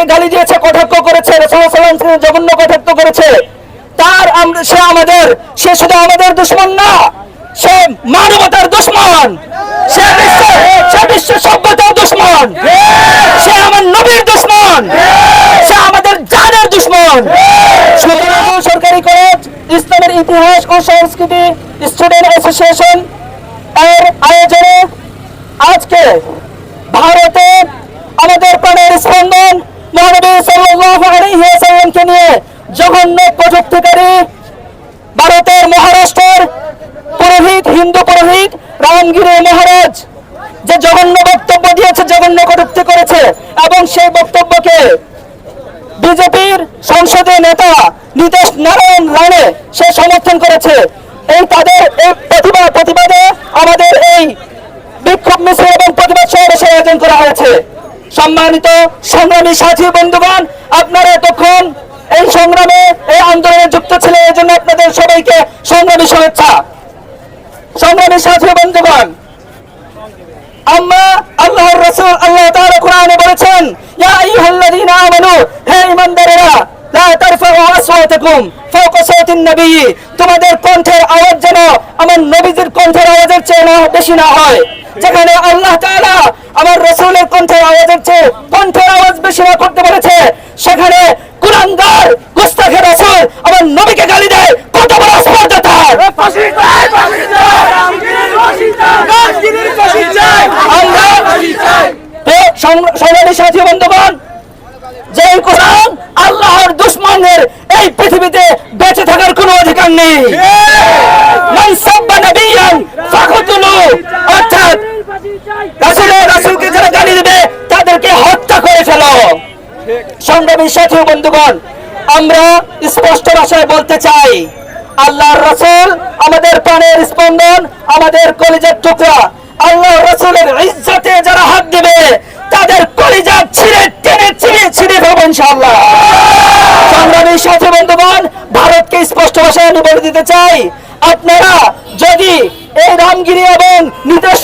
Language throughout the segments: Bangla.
আমাদেরকে গালি দিয়েছে, কটাক্ষ করেছে জঘন্য কটাক্ষ করেছে। তার সে আমাদের, সে শুধু আমাদের দুশ্মন না, সে মানবতার দুশ্মন, সে বিশ্ব সভ্যতার দুশ্মন, সে আমার নবীর দুশ্মন, সে আমাদের জানের দুশ্মন। সরকারি কলেজ, ইসলামের ইতিহাস ও সংস্কৃতি স্টুডেন্ট অ্যাসোসিয়েশন এর আয়োজনে আজকে ভারতে আমাদের প্রাণের স্পন্দন মহানবী সাল্লাল্লাহু আলাইহি ওয়াসাল্লামকে নিয়ে জঘন্য কটূক্তিকারী ভারতের মহারাষ্ট্রের পুরোহিত, হিন্দু পুরোহিত রামগিরি মহারাজ যে জঘন্য বক্তব্য দিয়েছে, জঘন্য কটূক্তি করেছে এবং সেই বক্তব্যকে বিজেপির সংসদীয় নেতা নীতিশ নারায়ণ রানে সে সমর্থন করেছে। এই তাদের এই প্রতিবাদ প্রতিবাদে আমাদের এই বিক্ষোভ মিছিল এবং প্রতিবাদ সমাবেশের আয়োজন করা হয়েছে। সম্মানিত সংগ্রামী সাথী বন্ধুগণ, আপনারা এতক্ষণ এই সংগ্রামে এই আন্দোলনে যুক্ত ছিলেন এই জন্য আপনাদের সবাইকে সংগ্রামী শুভেচ্ছা। সংগ্রামী সাথী বন্ধুগণ আল্লাহ তোমাদের যেন আমার বেশি না হয়। যেখানে আল্লাহ আমার রাসূলের কণ্ঠের আওয়াজের চেয়ে কণ্ঠের আওয়াজ বেশি না করতে বলেছে সেখানে কুলাঙ্গার গুস্তাখের রাসূল আমার নবীকে গালি দেয় কত বড় স্পর্ধা তার আমরা এ সং- সংগ্রামী সাথী বন্ধুগণ যে কোরআন আল্লাহর দুশ্মনের এই পৃথিবীতে বেঁচে থাকার কোনো অধিকার নেই। অর্থাৎ রাসূলকে যারা দেবে, তাদেরকে হত্যা করে ফেলো। সংগ্রামী সাথী বন্ধুগণ, আমরা স্পষ্ট ভাষায় বলতে চাই, আল্লাহর রাসূল আমাদের প্রাণের স্পন্দন, আমাদের কলিজার টুকরা। আল্লাহ রাসূলের ইজ্জতে যারা হাত দিবে তাদের কলিজা ছিঁড়ে টেনে ছিঁড়ে ছিঁড়ে দেবো ইনশাআল্লাহ সংগ্রামী সাথী বন্ধুগণ ভারতকে স্পষ্ট ভাষায় আমি বলে দিতে চাই। আপনারা যদি এই রামগিরি এবং নীতিশ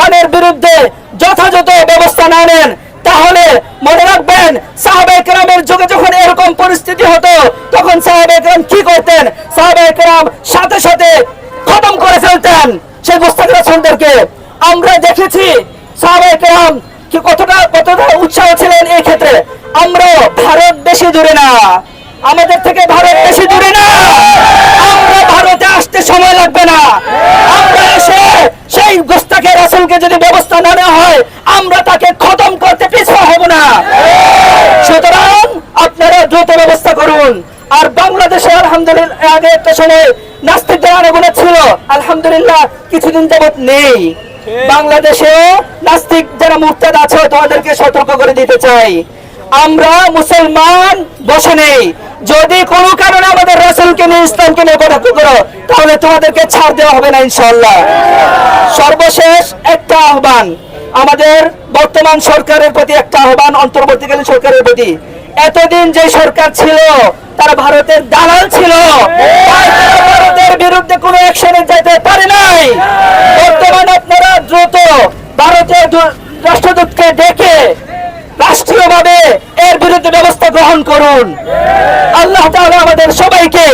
রানের বিরুদ্ধে যথাযথ ব্যবস্থা না নেন, তাহলে মনে রাখবেন সাহাবায়ে কেরামের যুগে যখন এরকম পরিস্থিতি হতো, তখন সাহাবায়ে কেরাম কি করতেন? সাহাবায়ে কেরাম সাথে সাথে খতম করে ফেলতেন সেই মুস্তাক রাসূলদেরকে আমরা দেখেছি সাহাবায়ে কেরাম কি কতটা কতটা উৎসাহ ছিলেন এই ক্ষেত্রে। আমরা ভারত বেশি দূরে না। আমাদের থেকে ভারত বেশি দূরে না আমরা ভারতে আসতে সময় লাগবে না আমরা এসে সেই গোস্তাকে রাসুলকে যদি ব্যবস্থা না নেওয়া হয় আমরা তাকে খতম করতে পিছপা হব না। সুতরাং আপনারা দ্রুত ব্যবস্থা করুন। আর বাংলাদেশে আলহামদুলিল্লাহ, আগে একটা সময় নাস্তিকদের আনাগোনা ছিল। আলহামদুলিল্লাহ কিছুদিন যাবত নেই। বাংলাদেশেও নাস্তিক যারা মুক্তাদ আছে তোমাদেরকে সতর্ক করে দিতে চাই। আমরা মুসলমান, বসে নেই। যদি কোনো কারণে আমাদের রাসুলকে নিয়ে ইসলামকে নিয়ে কটাক্ষ করো, তাহলে তোমাদেরকে ছাড় দেওয়া হবে না ইনশাল্লাহ সর্বশেষ একটা আহ্বান, আমাদের বর্তমান সরকারের প্রতি একটা আহ্বান, অন্তর্বর্তীকালীন সরকারের প্রতি। এতদিন যে সরকার ছিল, তারা ভারতের দালাল ছিল। ভারতের বিরুদ্ধে কোনো অ্যাকশনে যেতে পারে নাই। বর্তমান আপনারা দ্রুত ভারতের রাষ্ট্রদূতকে ডেকে রাষ্ট্রীয়ভাবে এর বিরুদ্ধে ব্যবস্থা গ্রহণ করুন। আল্লাহ তাহলে আমাদের সবাইকে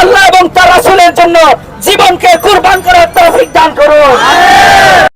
আল্লাহ এবং তার আসলের জন্য জীবনকে কুরবান করার তৌফিক দান করুন।